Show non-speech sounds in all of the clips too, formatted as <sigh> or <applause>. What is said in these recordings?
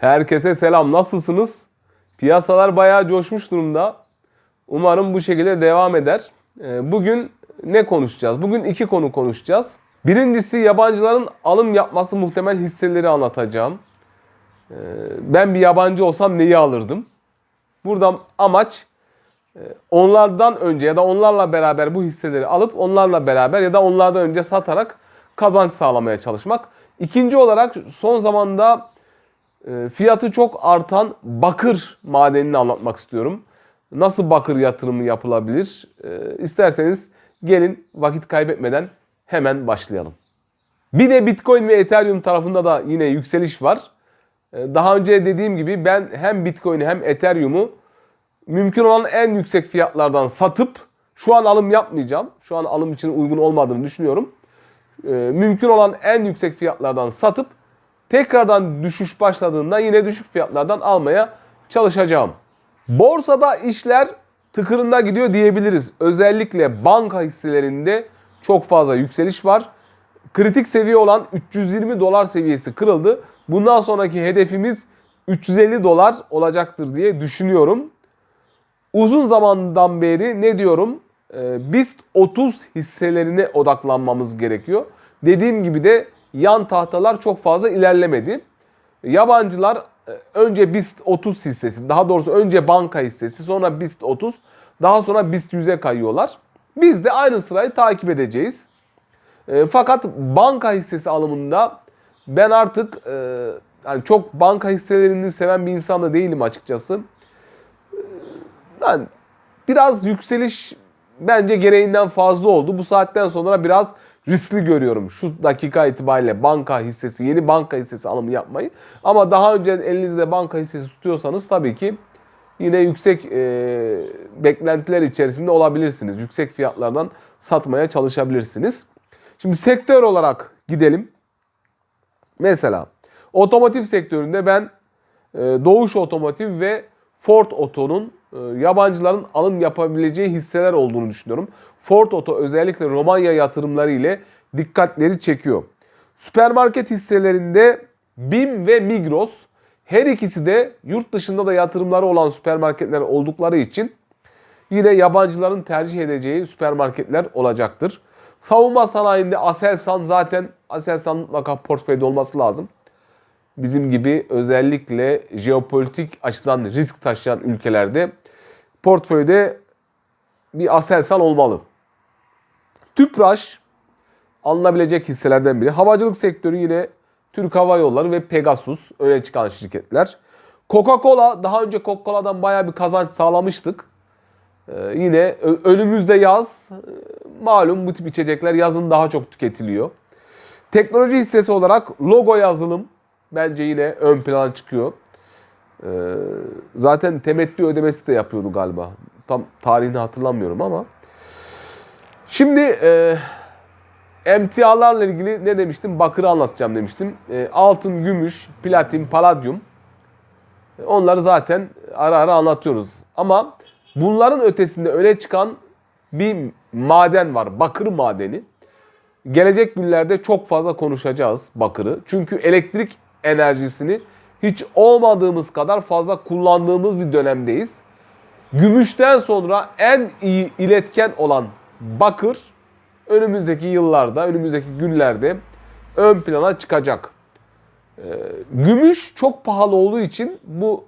Herkese selam. Nasılsınız? Piyasalar bayağı coşmuş durumda. Umarım bu şekilde devam eder. Ee, Bugün ne konuşacağız? Bugün iki konu konuşacağız. Birincisi yabancıların alım yapması muhtemel hisseleri anlatacağım. Ee, Ben bir yabancı olsam neyi alırdım? Burada amaç e, onlardan önce ya da onlarla beraber bu hisseleri alıp onlarla beraber ya da onlardan önce satarak kazanç sağlamaya çalışmak. İkinci olarak son zamanda fiyatı çok artan bakır madenini anlatmak istiyorum. Nasıl bakır yatırımı yapılabilir? E, İsterseniz gelin vakit kaybetmeden hemen başlayalım. Bir de Bitcoin ve Ethereum tarafında da yine yükseliş var. E, Daha önce dediğim gibi ben hem Bitcoin'i hem Ethereum'u mümkün olan en yüksek fiyatlardan satıp şu an alım yapmayacağım. Şu an alım için uygun olmadığını düşünüyorum. Ee, mümkün olan en yüksek fiyatlardan satıp tekrardan düşüş başladığında yine düşük fiyatlardan almaya çalışacağım. Borsada işler tıkırında gidiyor diyebiliriz. Özellikle banka hisselerinde çok fazla yükseliş var. Kritik seviye olan 320 dolar seviyesi kırıldı. Bundan sonraki hedefimiz 350 dolar olacaktır diye düşünüyorum. Uzun zamandan beri ne diyorum? Ee, BIST 30 hisselerine odaklanmamız gerekiyor. Dediğim gibi de yan tahtalar çok fazla ilerlemedi. Yabancılar e, önce BIST 30 hissesi, daha doğrusu önce banka hissesi, sonra BIST 30, daha sonra BIST 100'e kayıyorlar. Biz de aynı sırayı takip edeceğiz. E, fakat banka hissesi alımında ben artık e, yani çok banka hisselerini seven bir insan da değilim açıkçası. Yani biraz yükseliş bence gereğinden fazla oldu. Bu saatten sonra biraz riskli görüyorum. Şu dakika itibariyle banka hissesi, yeni banka hissesi alımı yapmayı. Ama daha önce elinizde banka hissesi tutuyorsanız tabii ki yine yüksek e, beklentiler içerisinde olabilirsiniz. Yüksek fiyatlardan satmaya çalışabilirsiniz. Şimdi sektör olarak gidelim. Mesela otomotiv sektöründe ben e, Doğuş Otomotiv ve Ford Oto'nun yabancıların alım yapabileceği hisseler olduğunu düşünüyorum. Ford Oto özellikle Romanya yatırımları ile dikkatleri çekiyor. Süpermarket hisselerinde BİM ve Migros her ikisi de yurt dışında da yatırımları olan süpermarketler oldukları için yine yabancıların tercih edeceği süpermarketler olacaktır. Savunma sanayinde Aselsan zaten Aselsan mutlaka portföyde olması lazım bizim gibi özellikle jeopolitik açıdan risk taşıyan ülkelerde portföyde bir Aselsan olmalı. Tüpraş alınabilecek hisselerden biri. Havacılık sektörü yine Türk Hava Yolları ve Pegasus öne çıkan şirketler. Coca-Cola daha önce Coca-Cola'dan bayağı bir kazanç sağlamıştık. Ee, yine önümüzde yaz. Ee, Malum bu tip içecekler yazın daha çok tüketiliyor. Teknoloji hissesi olarak logo yazılım bence yine ön plana çıkıyor. Ee, zaten temettü ödemesi de yapıyordu galiba. Tam tarihini hatırlamıyorum ama. Şimdi e, ilgili ne demiştim? Bakırı anlatacağım demiştim. E, altın, gümüş, platin, paladyum. E, Onları zaten ara ara anlatıyoruz. Ama bunların ötesinde öne çıkan bir maden var. Bakır madeni. Gelecek günlerde çok fazla konuşacağız bakırı. Çünkü elektrik enerjisini hiç olmadığımız kadar fazla kullandığımız bir dönemdeyiz. Gümüşten sonra en iyi iletken olan bakır önümüzdeki yıllarda, önümüzdeki günlerde ön plana çıkacak. Ee, gümüş çok pahalı olduğu için bu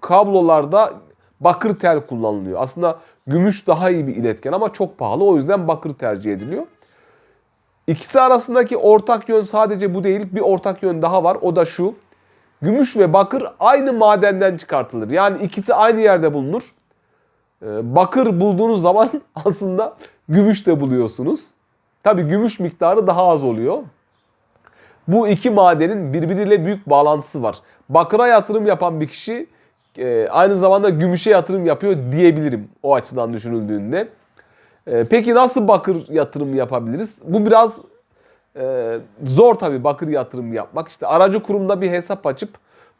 kablolarda bakır tel kullanılıyor. Aslında gümüş daha iyi bir iletken ama çok pahalı. O yüzden bakır tercih ediliyor. İkisi arasındaki ortak yön sadece bu değil. Bir ortak yön daha var. O da şu. Gümüş ve bakır aynı madenden çıkartılır. Yani ikisi aynı yerde bulunur. Ee, Bakır bulduğunuz zaman <laughs> aslında gümüş de buluyorsunuz. Tabi gümüş miktarı daha az oluyor. Bu iki madenin birbiriyle büyük bağlantısı var. Bakıra yatırım yapan bir kişi e, aynı zamanda gümüşe yatırım yapıyor diyebilirim o açıdan düşünüldüğünde. E, Peki nasıl bakır yatırım yapabiliriz? Bu biraz e, zor tabii bakır yatırım yapmak. İşte aracı kurumda bir hesap açıp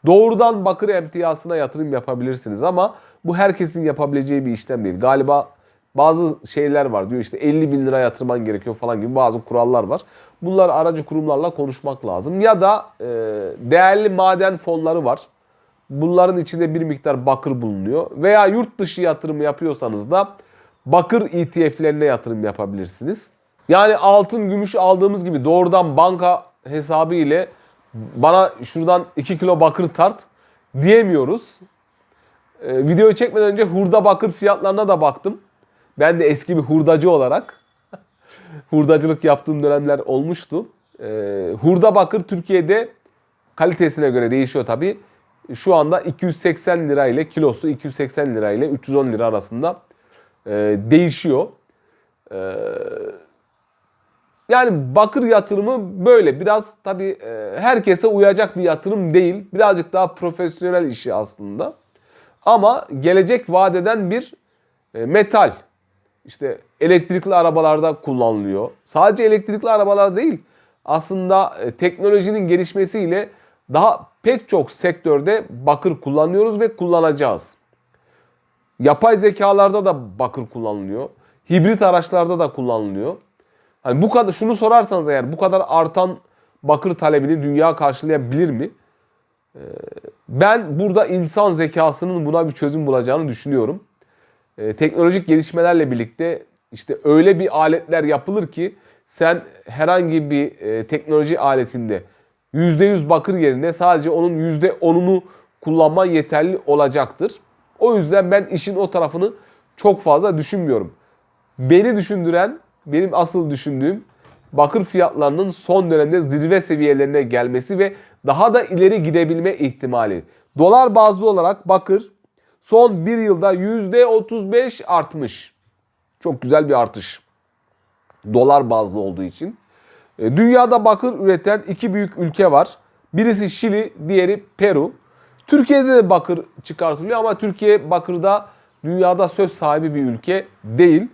doğrudan bakır emtiyasına yatırım yapabilirsiniz ama bu herkesin yapabileceği bir işlem değil. Galiba bazı şeyler var diyor işte 50 bin lira yatırman gerekiyor falan gibi bazı kurallar var. Bunlar aracı kurumlarla konuşmak lazım. Ya da e, değerli maden fonları var. bunların içinde bir miktar bakır bulunuyor. Veya yurt dışı yatırım yapıyorsanız da bakır ETF'lerine yatırım yapabilirsiniz. Yani altın, gümüş aldığımız gibi doğrudan banka hesabı ile bana şuradan 2 kilo bakır tart diyemiyoruz. Ee, videoyu çekmeden önce hurda bakır fiyatlarına da baktım. Ben de eski bir hurdacı olarak <laughs> hurdacılık yaptığım dönemler olmuştu. Ee, hurda bakır Türkiye'de kalitesine göre değişiyor tabi. Şu anda 280 lira ile kilosu 280 lira ile 310 lira arasında e, değişiyor. E, yani bakır yatırımı böyle biraz tabi e, herkese uyacak bir yatırım değil. Birazcık daha profesyonel işi aslında. Ama gelecek vadeden bir e, metal. İşte elektrikli arabalarda kullanılıyor. Sadece elektrikli arabalar değil. Aslında e, teknolojinin gelişmesiyle daha pek çok sektörde bakır kullanıyoruz ve kullanacağız. Yapay zekalarda da bakır kullanılıyor. Hibrit araçlarda da kullanılıyor. Hani bu kadar şunu sorarsanız eğer bu kadar artan bakır talebini dünya karşılayabilir mi? Ee, ben burada insan zekasının buna bir çözüm bulacağını düşünüyorum. Ee, teknolojik gelişmelerle birlikte işte öyle bir aletler yapılır ki sen herhangi bir e, teknoloji aletinde %100 bakır yerine sadece onun %10'unu kullanman yeterli olacaktır. O yüzden ben işin o tarafını çok fazla düşünmüyorum. Beni düşündüren, benim asıl düşündüğüm bakır fiyatlarının son dönemde zirve seviyelerine gelmesi ve daha da ileri gidebilme ihtimali. Dolar bazlı olarak bakır son bir yılda %35 artmış. Çok güzel bir artış. Dolar bazlı olduğu için. E, Dünyada bakır üreten iki büyük ülke var. Birisi Şili, diğeri Peru. Türkiye'de de bakır çıkartılıyor ama Türkiye bakırda dünyada söz sahibi bir ülke değil.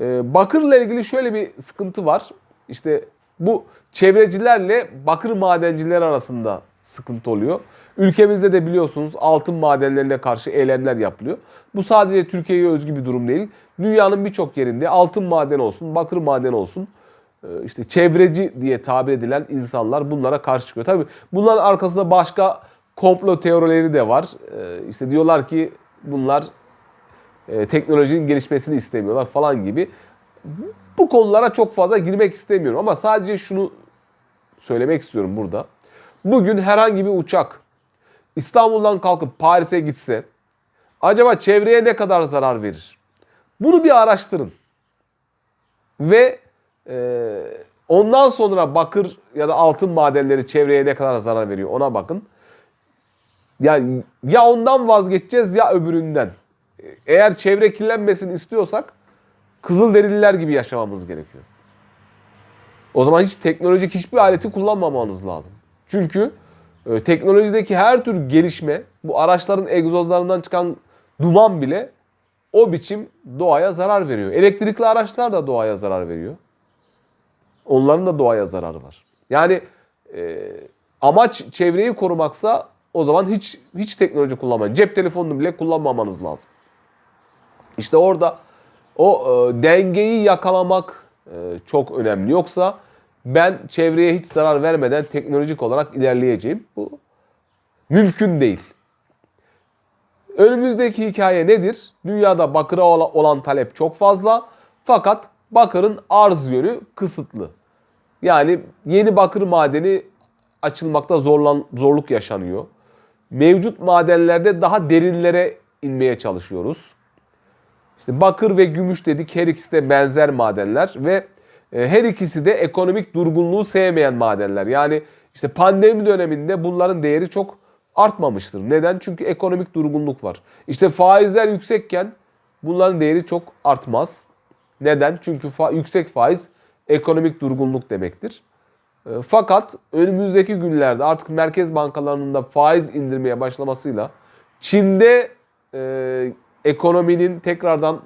E, bakırla ilgili şöyle bir sıkıntı var. İşte bu çevrecilerle bakır madenciler arasında sıkıntı oluyor. Ülkemizde de biliyorsunuz altın madenlerine karşı eylemler yapılıyor. Bu sadece Türkiye'ye özgü bir durum değil. Dünyanın birçok yerinde altın madeni olsun, bakır madeni olsun e, işte çevreci diye tabir edilen insanlar bunlara karşı çıkıyor. Tabii bunların arkasında başka komplo teorileri de var. E, İşte diyorlar ki bunlar e, teknolojinin gelişmesini istemiyorlar falan gibi. Bu konulara çok fazla girmek istemiyorum ama sadece şunu söylemek istiyorum burada. Bugün herhangi bir uçak İstanbul'dan kalkıp Paris'e gitse acaba çevreye ne kadar zarar verir? Bunu bir araştırın. Ve e, ondan sonra bakır ya da altın madenleri çevreye ne kadar zarar veriyor ona bakın. Yani ya ondan vazgeçeceğiz ya öbüründen. Eğer çevre kirlenmesini istiyorsak Kızılderililer gibi yaşamamız gerekiyor. O zaman hiç teknolojik hiçbir aleti kullanmamanız lazım. Çünkü e, teknolojideki her tür gelişme, bu araçların egzozlarından çıkan duman bile o biçim doğaya zarar veriyor. Elektrikli araçlar da doğaya zarar veriyor. Onların da doğaya zararı var. Yani e, amaç çevreyi korumaksa o zaman hiç hiç teknoloji kullanmayın. Cep telefonunu bile kullanmamanız lazım. İşte orada o e, dengeyi yakalamak e, çok önemli. Yoksa ben çevreye hiç zarar vermeden teknolojik olarak ilerleyeceğim. Bu mümkün değil. Önümüzdeki hikaye nedir? Dünyada bakıra olan talep çok fazla fakat bakırın arz yönü kısıtlı. Yani yeni bakır madeni açılmakta zorlan, zorluk yaşanıyor. Mevcut madenlerde daha derinlere inmeye çalışıyoruz. İşte bakır ve gümüş dedik her ikisi de benzer madenler ve e, her ikisi de ekonomik durgunluğu sevmeyen madenler. Yani işte pandemi döneminde bunların değeri çok artmamıştır. Neden? Çünkü ekonomik durgunluk var. İşte faizler yüksekken bunların değeri çok artmaz. Neden? Çünkü fa yüksek faiz ekonomik durgunluk demektir. E, fakat önümüzdeki günlerde artık merkez bankalarının da faiz indirmeye başlamasıyla Çin'de e, ekonominin tekrardan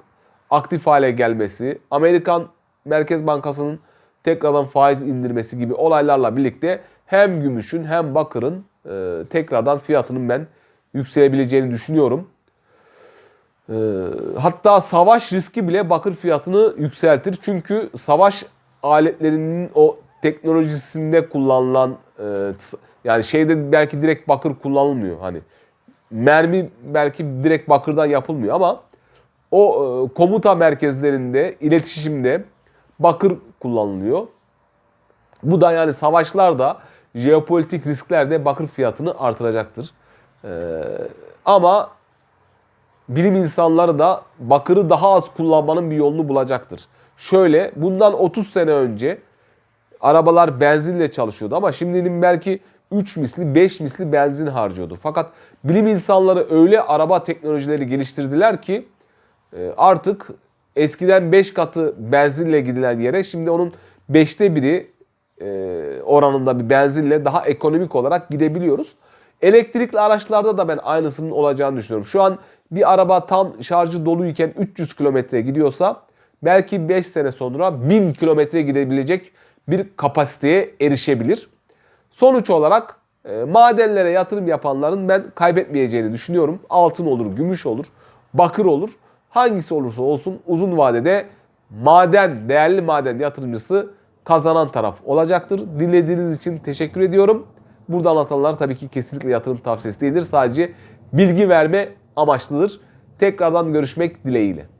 aktif hale gelmesi, Amerikan Merkez Bankası'nın tekrardan faiz indirmesi gibi olaylarla birlikte hem gümüşün hem bakırın e, tekrardan fiyatının ben yükselebileceğini düşünüyorum. E, hatta savaş riski bile bakır fiyatını yükseltir. Çünkü savaş aletlerinin o teknolojisinde kullanılan e, yani şeyde belki direkt bakır kullanılmıyor. Hani mermi belki direkt bakırdan yapılmıyor ama o e, komuta merkezlerinde, iletişimde bakır kullanılıyor. Bu da yani savaşlarda, jeopolitik risklerde bakır fiyatını artıracaktır. Ee, ama bilim insanları da bakırı daha az kullanmanın bir yolunu bulacaktır. Şöyle bundan 30 sene önce arabalar benzinle çalışıyordu ama şimdinin belki 3 misli 5 misli benzin harcıyordu. Fakat bilim insanları öyle araba teknolojileri geliştirdiler ki e, artık eskiden 5 katı benzinle gidilen yere şimdi onun 5'te biri e, oranında bir benzinle daha ekonomik olarak gidebiliyoruz. Elektrikli araçlarda da ben aynısının olacağını düşünüyorum. Şu an bir araba tam şarjı doluyken 300 kilometre gidiyorsa belki 5 sene sonra 1000 kilometre gidebilecek bir kapasiteye erişebilir. Sonuç olarak e, madenlere yatırım yapanların ben kaybetmeyeceğini düşünüyorum. Altın olur, gümüş olur, bakır olur. Hangisi olursa olsun uzun vadede maden, değerli maden yatırımcısı kazanan taraf olacaktır. Dinlediğiniz için teşekkür ediyorum. Burada anlatılanlar tabii ki kesinlikle yatırım tavsiyesi değildir. Sadece bilgi verme amaçlıdır. Tekrardan görüşmek dileğiyle.